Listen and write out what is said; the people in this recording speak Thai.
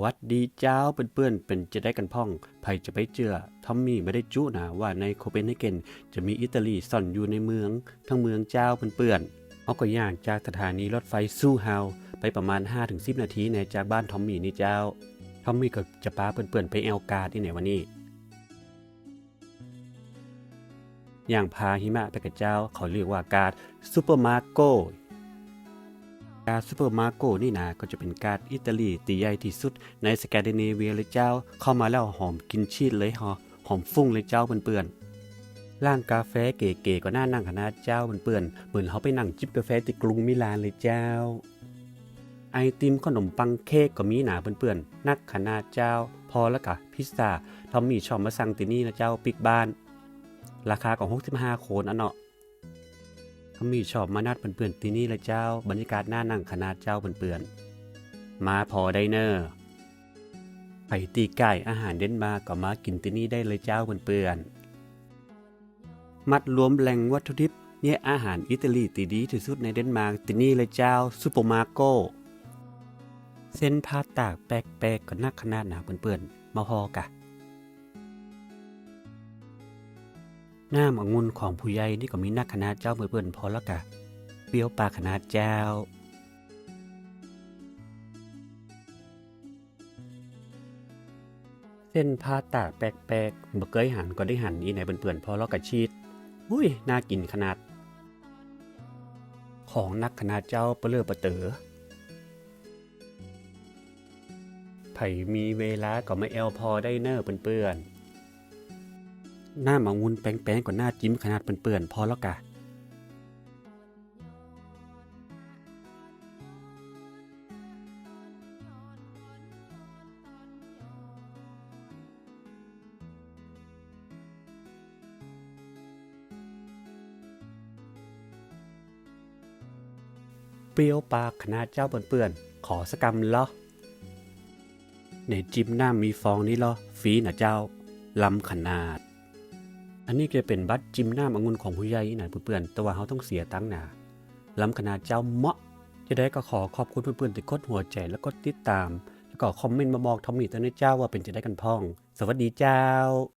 วัสดีเจ้าเปื่อนๆเป็นจะได้กันพ่องไผจะไปเจือทอมมี่ไม่ได้จุนะว่าในโคเปนเฮเกนจะมีอิตาลีซ่อนอยู่ในเมือง ทั้งเมืองเจ้าเปื่อนๆเอาก็ย่างจากสถานีรถไฟซูเฮาไปประมาณ 5-10 นาทีในจากบ้านทอมมี่นี่เจ้าทอมมี่ก็จะพาเปื่อนๆไปแอลกาที่ไหนวันนี้อย่างพาหิมะไปกับเจ้าเขาเรียกว่าการ์ดซูเปอร์มาร์โก การซูเปอร์มาร์โกนี่นะก็จะเป็นการ์ดอิตาลีตีใหญ่ที่สุดในสแกนดิเนเวียเลยเจ้า เข้ามาแล้วหอมกินชีสเลยฮอหอมฟุ้งเลยเจ้าเปื่อนๆร้านกาแฟเก๋ๆก็น่านั่งขนาดเจ้าเปื่อนๆเหมือนเขาไปนั่งจิบกาแฟที่กรุงมิลานเลยเจ้า ไอติมขนมปังเค้กก็มีหนาเปื่อนๆนักขนาดเจ้า พอแล้วกะพิซซ่าทอมมี่ชอบมาสั่งที่นี่นะเจ้าปิกบ้าน ราคาของ65โคนอันเนาะ ทอมมี่ชอบมานัดเปื่อนๆที่นี่เลยเจ้า บรรยากาศน่านั่งขนาดเจ้าเปื่อนๆมาพอได้เนอร์ไผ่ตีไก่อาหารเดนมาร์กก็มากินที่นี่ได้เลยเจ้าเปื่อนๆมัดรวมแหล่งวัตถุดิบเนี่ยอาหารอิตาลีตีดีที่สุดในเดนมาร์กที่นี่เลยเจ้าซูเปอร์มาร์โกเส้นผ้าตากแปลกๆก็นักขนาดหนาเปื่อนๆมาพอกะ น้ำองุ่นของผู้ใหญ่นี่ก็มีนักขนาดเจ้าเปื่อนพอล้วกะเปรี้ยวปลาขนาดเจ้า เส้นผ้าตากแปลกๆบ่เคยหันก็ได้หันอีไหนเปื่อนๆพอล้วกะชีดอุ้ยน่ากินขนาด ของนักขนาดเจ้าเปลือประเตอไผมีเวลาก็ไมาแอลพอได้เนอร์เปื่อนๆ หน้าหมางุนแป้งๆกว่าหน้าจิ้มขนาดเปื่อนๆพอแล้วกะเปรี้ยวปากขนาดเจ้าเปื่อนๆขอสกรรมเหรอในจิมหน้ำมีฟองนี่เหรอฟีนะเจ้าลำขนาด อันนี้จะเป็นบัตรจิมหน้าองุ่นของผู้ใหญ่นะเพื่อนๆแต่ว่าเขาต้องเสียตังค์นะลำขนาดเจ้าเมาะจะได้ก็ขอขอบคุณเพื่อนๆที่กดหัวใจแล้วก็ติดตาม แล้วก็คอมเมนต์มาบอกทอมมี่ตอนนี้เจ้าว่าเป็นจะได้กันพ่อง สวัสดีเจ้า